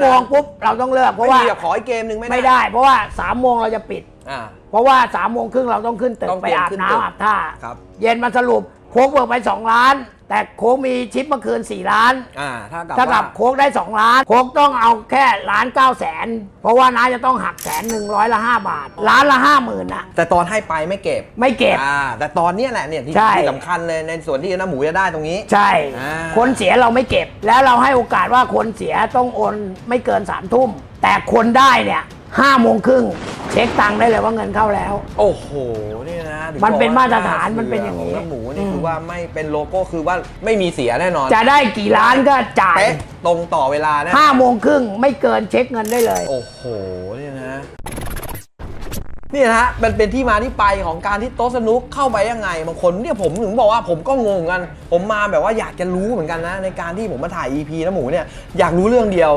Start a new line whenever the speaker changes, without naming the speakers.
โมงปุ๊บเราต้องเลิกเพ
ไม่
ราะว่า
มีแบบขออีกเกมหนึ่งไม่
ไม่ได้ เพราะว่าสามโมงเราจะปิด
อ่า
เพราะว่าสามโมงครึ่งเราต้องขึ้นตึก
ต้อง
ไป
เตรียม
อาบ
ขึ้นตึก
น้ำอาบท่า
ครับ
เย็นมาสรุปโค้กเบิกไป 2 ล้าน แต่โค้กมีชิปเมื่อคืน 4 ล้าน
อ่าถ้ากับ
ถ้ากับ
ว่า
โค้กได้ 2 ล้าน โค้กต้องเอาแค่ล้านเก้าแสนเพราะว่าน้าจะต้องหักแสนหนึ่งร้อยละห้าบาท ล้านละห้าหมื่นนะ
แต่ตอนให้ไปไม่เก็บ
ไม่เก็บ
อ่าแต่ตอนเนี้ยแหละเนี่ยที่
ใช่
ที่สำคัญเลยในส่วนที่น้าหมูจะได้ตรงนี้
ใช่
อ่า
คนเสียเราไม่เก็บ แล้วเราให้โอกาสว่าคนเสียต้องโอนไม่เกินสามทุ่ม แต่คนได้เนี่ยห้าโมงครึ่ง เช็คตังค์ได้เลยว่าเงินเข้าแล้ว
โอ้โหนี่นะถึง
มันเป็น
บอกว่
มาตรฐาน
เสื
มันเป็นอย่างนี้
นี้น้าหมูนี่
อืม
คือว่าไม่เป็นโลโก้คือว่าไม่มีเสียแน่นอน
จะได้กี่ล้านก็จ่าย
เป๊ะตรงต่อเวลานะ
ห้าโมงครึ่งไม่เกินเช็คเงินได้เลย
โอ้โหนี่นะนี่นะฮะมันเป็นที่มาที่ไปของการที่โต๊ะสนุกเข้าไปยังไงบางคนเนี่ยผมถึงบอกว่าผมก็งงกัน ผมมาแบบว่าอยากจะรู้เหมือนกันนะ ในการที่ผมมาถ่าย EP นะหมูเนี่ยอยากรู้เรื่องเดียว